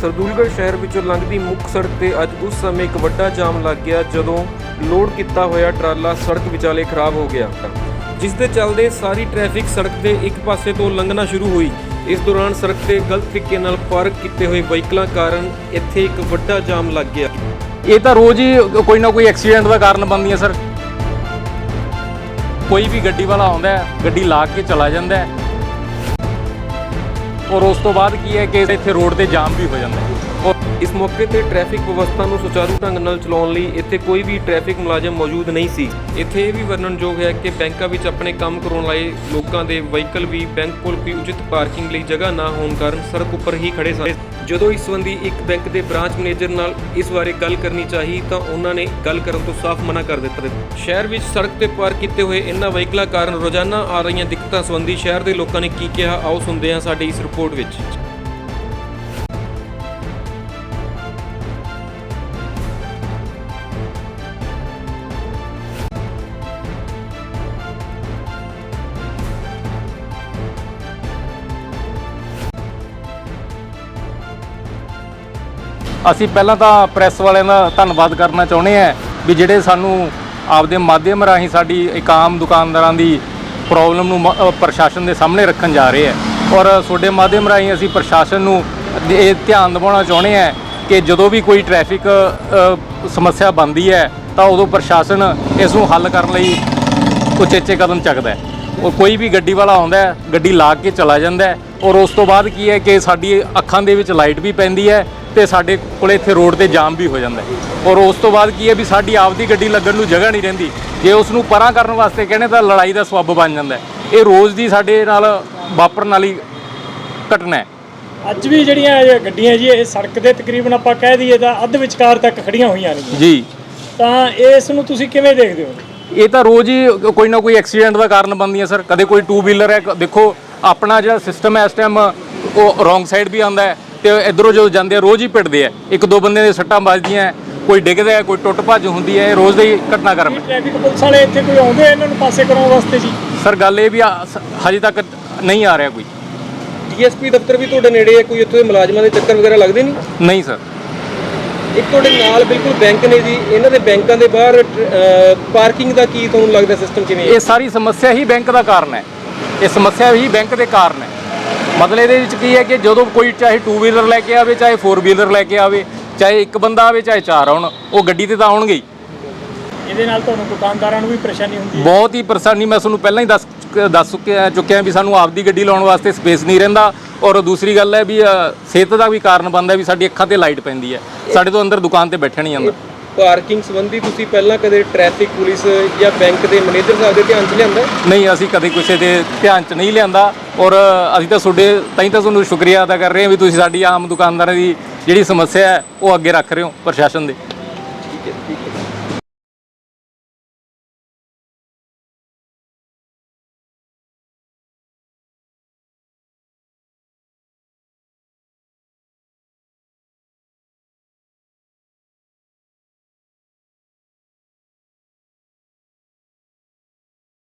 ਸਰਦੂਲਗੜ੍ਹ ਸ਼ਹਿਰ ਵਿੱਚੋਂ ਲੰਘਦੀ ਮੁੱਖ ਸੜਕ ਤੇ ਅੱਜ ਉਸ ਸਮੇਂ ਇੱਕ ਵੱਡਾ ਜਾਮ ਲੱਗ ਗਿਆ ਜਦੋਂ ਲੋਡ ਕੀਤਾ ਹੋਇਆ ਟਰਾਲਾ ਸੜਕ ਵਿਚਾਲੇ ਖਰਾਬ ਹੋ ਗਿਆ। ਜਿਸ ਦੇ ਚੱਲਦੇ ਸਾਰੀ ਟ੍ਰੈਫਿਕ ਸੜਕ ਦੇ ਇੱਕ ਪਾਸੇ ਤੋਂ ਲੰਘਣਾ ਸ਼ੁਰੂ ਹੋਈ। ਇਸ ਦੌਰਾਨ ਸੜਕ ਤੇ ਗਲਤ ਤਰੀਕੇ ਨਾਲ ਪਾਰਕ ਕੀਤੇ ਹੋਏ ਵਹੀਕਲਾਂ ਕਾਰਨ ਇੱਥੇ ਇੱਕ ਵੱਡਾ ਜਾਮ ਲੱਗ ਗਿਆ। ਇਹ ਤਾਂ ਰੋਜ਼ ਹੀ ਕੋਈ ਨਾ ਕੋਈ ਐਕਸੀਡੈਂਟ ਦਾ ਕਾਰਨ ਬਣਦੀਆਂ ਸਰ। ਕੋਈ ਵੀ ਗੱਡੀ ਵਾਲਾ ਆਉਂਦਾ ਹੈ, ਗੱਡੀ ਲਾ ਕੇ ਚਲਾ ਜਾਂਦਾ ਹੈ। ਔਰ ਉਸ ਤੋਂ ਬਾਅਦ ਕੀ ਹੈ ਕਿ ਇੱਥੇ ਰੋਡ ਤੇ ਜਾਮ ਵੀ ਹੋ ਜਾਂਦਾ ਹੈ। ਇਸ ਮੌਕੇ ਤੇ ਟ੍ਰੈਫਿਕ ਵਿਵਸਥਾ ਨੂੰ ਸੁਚਾਰੂ ਢੰਗ ਨਾਲ ਚਲਾਉਣ ਲਈ ਇੱਥੇ ਕੋਈ ਵੀ ਟ੍ਰੈਫਿਕ ਮੁਲਾਜ਼ਮ ਮੌਜੂਦ ਨਹੀਂ ਸੀ। ਇੱਥੇ ਇਹ ਵੀ ਵਰਣਨਯੋਗ ਹੈ ਕਿ ਬੈਂਕਾਂ ਵਿੱਚ ਆਪਣੇ ਕੰਮ ਕਰਾਉਣ ਲਈ ਲੋਕਾਂ ਦੇ ਵਹੀਕਲ ਵੀ ਬੈਂਕ ਕੋਲ ਕੋਈ ਉਚਿਤ ਪਾਰਕਿੰਗ ਲਈ ਜਗ੍ਹਾ ਨਾ ਹੋਣ ਕਾਰਨ ਸੜਕ ਉੱਪਰ ਹੀ ਖੜੇ ਸਨ। ਜਦੋਂ ਇਸ ਸੰਬੰਧੀ ਇੱਕ ਬੈਂਕ ਦੇ ਬ੍ਰਾਂਚ ਮੈਨੇਜਰ ਨਾਲ ਇਸ ਬਾਰੇ ਗੱਲ ਕਰਨੀ ਚਾਹੀ ਤਾਂ ਉਹਨਾਂ ਨੇ ਗੱਲ ਕਰਨ ਤੋਂ ਸਾਫ਼ ਮਨਾ ਕਰ ਦਿੱਤਾ। ਸ਼ਹਿਰ ਵਿੱਚ ਸੜਕ ਤੇ ਪਾਰਕ ਕੀਤੇ ਹੋਏ ਇਨ੍ਹਾਂ ਵਹੀਕਲਾਂ ਕਾਰਨ ਰੋਜ਼ਾਨਾ ਆ ਰਹੀਆਂ ਦਿੱਕਤਾਂ ਸੰਬੰਧੀ ਸ਼ਹਿਰ ਦੇ ਲੋਕਾਂ ਨੇ ਕੀ ਕਿਹਾ, ਆਓ ਸੁਣਦੇ ਹਾਂ ਸਾਡੀ ਇਸ ਰਿਪੋਰਟ ਵਿੱਚ। ਅਸੀਂ ਪਹਿਲਾਂ ਤਾਂ ਪ੍ਰੈਸ ਵਾਲਿਆਂ ਦਾ ਧੰਨਵਾਦ ਕਰਨਾ ਚਾਹੁੰਦੇ ਹਾਂ ਵੀ ਜਿਹੜੇ ਸਾਨੂੰ ਆਪਦੇ ਮਾਧਿਅਮ ਰਾਹੀਂ ਸਾਡੀ ਇੱਕ ਆਮ ਦੁਕਾਨਦਾਰਾਂ ਦੀ ਪ੍ਰੋਬਲਮ ਨੂੰ ਪ੍ਰਸ਼ਾਸਨ ਦੇ ਸਾਹਮਣੇ ਰੱਖਣ ਜਾ ਰਹੇ ਹੈ। ਔਰ ਤੁਹਾਡੇ ਮਾਧਿਅਮ ਰਾਹੀਂ ਅਸੀਂ ਪ੍ਰਸ਼ਾਸਨ ਨੂੰ ਇਹ ਧਿਆਨ ਦਿਵਾਉਣਾ ਚਾਹੁੰਦੇ ਹਾਂ ਕਿ ਜਦੋਂ ਵੀ ਕੋਈ ਟ੍ਰੈਫਿਕ ਸਮੱਸਿਆ ਬਣਦੀ ਹੈ ਤਾਂ ਉਦੋਂ ਪ੍ਰਸ਼ਾਸਨ ਇਸ ਨੂੰ ਹੱਲ ਕਰਨ ਲਈ ਉਚੇਚੇ ਕਦਮ ਚੱਕਦਾ ਹੈ। ਉਹ ਕੋਈ ਵੀ ਗੱਡੀ ਵਾਲਾ ਆਉਂਦਾ ਹੈ ਗੱਡੀ ਲਾ ਕੇ ਚਲਾ ਜਾਂਦਾ ਹੈ ਔਰ ਉਸ ਤੋਂ ਬਾਅਦ ਕੀ ਹੈ ਕਿ ਸਾਡੀ ਅੱਖਾਂ ਦੇ ਵਿੱਚ ਲਾਈਟ ਵੀ ਪੈਂਦੀ ਹੈ ਤੇ ਸਾਡੇ ਕੋਲੇ ਇੱਥੇ ਰੋਡ ਤੇ ਜਾਮ ਵੀ ਹੋ ਜਾਂਦਾ ਹੈ। ਔਰ ਉਸ ਤੋਂ ਬਾਅਦ ਕੀ ਹੈ ਵੀ ਸਾਡੀ ਆਪਦੀ ਗੱਡੀ ਲੱਗਣ ਨੂੰ ਜਗ੍ਹਾ ਨਹੀਂ ਰਹਿੰਦੀ। ਜੇ ਉਸ ਨੂੰ ਪਰਾਂ ਕਰਨ ਵਾਸਤੇ ਕਹਿੰਦੇ ਤਾਂ ਲੜਾਈ ਦਾ ਸਬੱਬ ਬਣ ਜਾਂਦਾ ਹੈ। ਇਹ ਰੋਜ਼ ਦੀ ਸਾਡੇ ਨਾਲ ਵਾਪਰਨ ਵਾਲੀ ਘਟਨਾ ਹੈ। ਅੱਜ ਵੀ ਜਿਹੜੀਆਂ ਗੱਡੀਆਂ ਜੀ ਇਹ ਸੜਕ ਦੇ ਤਕਰੀਬਨ ਆਪਾਂ ਕਹਿ ਦਈਏ ਤਾਂ ਅੱਧ ਵਿਚਕਾਰ ਤੱਕ ਖੜੀਆਂ ਹੋਈਆਂ ਨੇ ਜੀ। ਤਾਂ ਇਸ ਨੂੰ ਤੁਸੀਂ ਕਿਵੇਂ ਦੇਖਦੇ ਹੋ? ਇਹ ਤਾਂ ਰੋਜ਼ ਹੀ ਕੋਈ ਨਾ ਕੋਈ ਐਕਸੀਡੈਂਟ ਦਾ ਕਾਰਨ ਬਣਦੀਆਂ ਸਰ। ਕਦੇ ਕੋਈ ਟੂ ਵੀਲਰ ਹੈ ਦੇਖੋ ਆਪਣਾ ਜਿਹੜਾ ਸਿਸਟਮ ਹੈ ਇਸ ਟਾਈਮ ਉਹ ਰੋਂਗ ਸਾਈਡ ਵੀ ਆਉਂਦਾ ਹੈ ਤੇ ਇਧਰੋਂ ਜਦੋਂ ਜਾਂਦੇ ਆ ਰੋਜ਼ ਹੀ ਪਿੱਟਦੇ ਆ। ਇੱਕ ਦੋ ਬੰਦੇ ਦੇ ਸੱਟਾਂ ਵੱਜਦੀਆਂ ਕੋਈ ਡਿੱਗਦਾ ਕੋਈ ਟੁੱਟ ਭੱਜ ਹੁੰਦੀ ਹੈ ਇਹ ਰੋਜ਼ ਦੀ ਘਟਨਾਕ੍ਰਮ ਹੈ। ਟ੍ਰੈਫਿਕ ਪੁਲਿਸ ਵਾਲੇ ਇੱਥੇ ਕੋਈ ਆਉਂਦੇ ਇਹਨਾਂ ਨੂੰ ਪਾਸੇ ਕਰਾਉਣ ਵਾਸਤੇ ਜੀ? ਸਰ ਗੱਲ ਇਹ ਵੀ ਹਜੇ ਤੱਕ ਨਹੀਂ ਆ ਰਿਹਾ ਕੋਈ। ਡੀਐਸਪੀ ਦਫ਼ਤਰ ਵੀ ਤੁਹਾਡੇ ਨੇੜੇ ਹੈ ਕੋਈ ਇੱਥੇ ਮੁਲਾਜ਼ਮਾਂ ਦੇ ਚੱਕਰ ਵਗੈਰਾ ਲੱਗਦੇ ਨਹੀਂ? ਨਹੀਂ ਸਰ। ਇੱਕ ਤੁਹਾਡੇ ਨਾਲ ਬਿਲਕੁਲ ਬੈਂਕ ਨੇ ਜੀ ਇਹਨਾਂ ਦੇ ਬੈਂਕਾਂ ਦੇ ਬਾਹਰ ਪਾਰਕਿੰਗ ਦਾ ਕੀ ਤੁਹਾਨੂੰ ਲੱਗਦਾ ਸਿਸਟਮ ਕਿਵੇਂ ਇਹ ਸਾਰੀ ਸਮੱਸਿਆ ਹੀ ਬੈਂਕ ਦਾ ਕਾਰਨ ਹੈ। ਇਹ ਸਮੱਸਿਆ ਹੀ ਬੈਂਕ ਦੇ ਕਾਰਨ ਹੈ। ਮਤਲਬ ਇਹਦੇ ਵਿੱਚ ਕੀ ਹੈ ਕਿ ਜਦੋਂ ਕੋਈ ਚਾਹੇ ਟੂ ਵੀਲਰ ਲੈ ਕੇ ਆਵੇ ਚਾਹੇ ਫੋਰ ਵੀਲਰ ਲੈ ਕੇ ਆਵੇ ਚਾਹੇ ਇੱਕ ਬੰਦਾ ਆਵੇ ਚਾਹੇ ਚਾਰ ਆਉਣ ਉਹ ਗੱਡੀ ਤੇ ਤਾਂ ਆਉਣਗੇ ਹੀ। ਇਹਦੇ ਨਾਲ ਤੁਹਾਨੂੰ ਦੁਕਾਨਦਾਰਾਂ ਨੂੰ ਵੀ ਪਰੇਸ਼ਾਨੀ ਹੁੰਦੀ ਹੈ। ਬਹੁਤ ਹੀ ਪਰੇਸ਼ਾਨੀ ਮੈਂ ਤੁਹਾਨੂੰ ਪਹਿਲਾਂ ਹੀ ਦੱਸ ਦੱਸ ਚੁੱਕਿਆ ਚੁੱਕਿਆ ਵੀ ਸਾਨੂੰ ਆਪਦੀ ਗੱਡੀ ਲਾਉਣ ਵਾਸਤੇ ਸਪੇਸ ਨਹੀਂ ਰਹਿੰਦਾ। ਔਰ ਦੂਸਰੀ ਗੱਲ ਹੈ ਵੀ ਅ, ਸਿਹਤ ਦਾ ਵੀ ਕਾਰਨ ਬਣਦਾ ਵੀ ਸਾਡੀ ਅੱਖਾਂ ਤੇ ਲਾਈਟ ਪੈਂਦੀ ਹੈ। ਸਾਡੇ ਤੋਂ ਅੰਦਰ ਦੁਕਾਨ ਤੇ ਬੈਠਿਆ ਨਹੀਂ ਜਾਂਦਾ। ਪਾਰਕਿੰਗ ਸੰਬੰਧੀ ਤੁਸੀਂ ਪਹਿਲਾਂ ਕਦੇ ਟ੍ਰੈਫਿਕ ਪੁਲਿਸ ਜਾਂ ਬੈਂਕ ਦੇ ਮੈਨੇਜਰ ਸਾਹਿਬ ਦੇ ਧਿਆਨ 'ਚ ਲਿਆਂਦਾ ਨਹੀਂ ਅਸੀਂ ਕਦੇ ਕਿਸੇ ਦੇ ਧਿਆਨ 'ਚ ਨਹੀਂ ਲਿਆਂਦਾ। ਔਰ ਅਸੀਂ ਤਾਂ ਤੁਹਾਡੇ ਤਾਂ ਹੀ ਤਾਂ ਤੁਹਾਨੂੰ ਸ਼ੁਕਰੀਆ ਅਦਾ ਕਰ ਰਹੇ ਹਾਂ ਵੀ ਤੁਸੀਂ ਸਾਡੀ ਆਮ ਦੁਕਾਨਦਾਰਾਂ ਦੀ ਜਿਹੜੀ ਸਮੱਸਿਆ ਹੈ ਉਹ ਅੱਗੇ ਰੱਖ ਰਹੇ ਹੋ ਪ੍ਰਸ਼ਾਸਨ ਦੇ। ਠੀਕ ਹੈ ਠੀਕ ਹੈ।